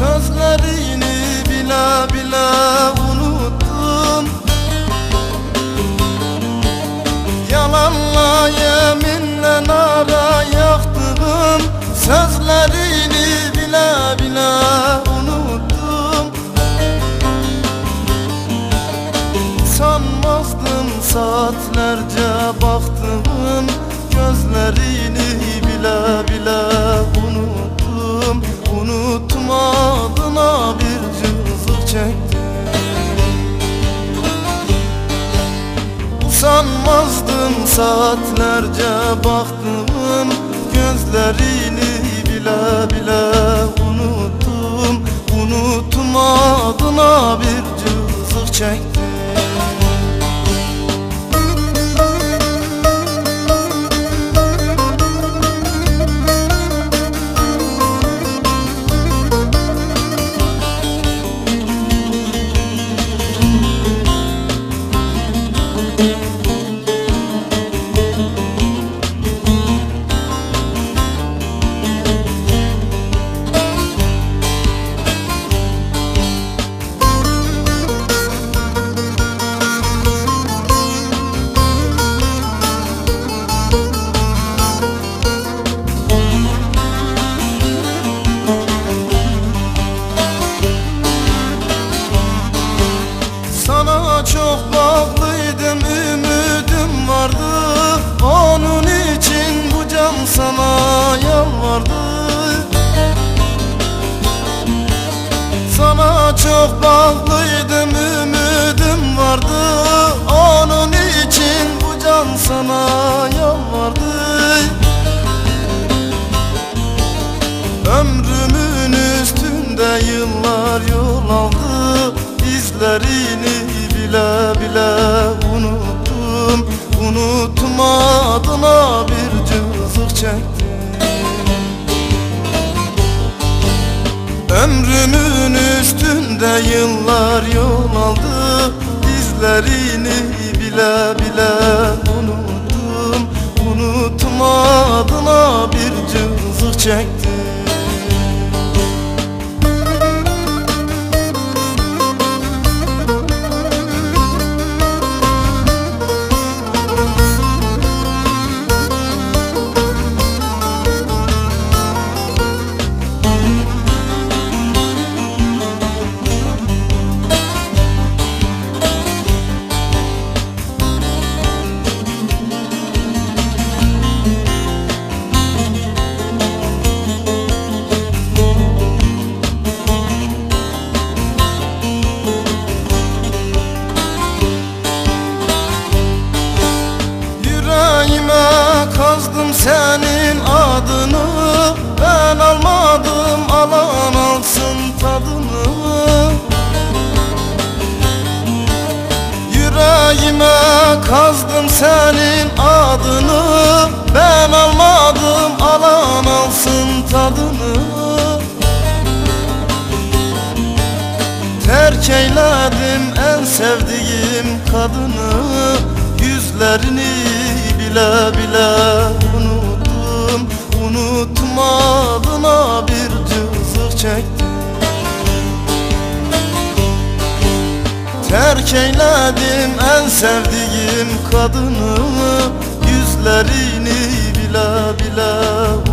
Sözlerini bile bile unuttum. Yalanla yeminle nara yaktım. Sözlerini bile bile unuttum. Sanmazdım saatlerce baktım. Gözlerini Sanmazdım saatlerce baktım Gözlerini bile bile unuttum. Unuttum bir cızık çektim İzlerini bile bile unuttum. Unuttum adına bir cızık çektim. Ömrümün üstünde yıllar yol aldı. İzlerini bile bile unuttum. Unuttum adına bir cızık çektim Yüreğime kazdım senin adını. Ben almadım alan alsın tadını. Terk eyledim en sevdiğim kadını. Yüzlerini bile bile unuttum. Unuttum adına bir cızık çektim Terk eyledim en sevdiğim kadını Yüzlerini bile bile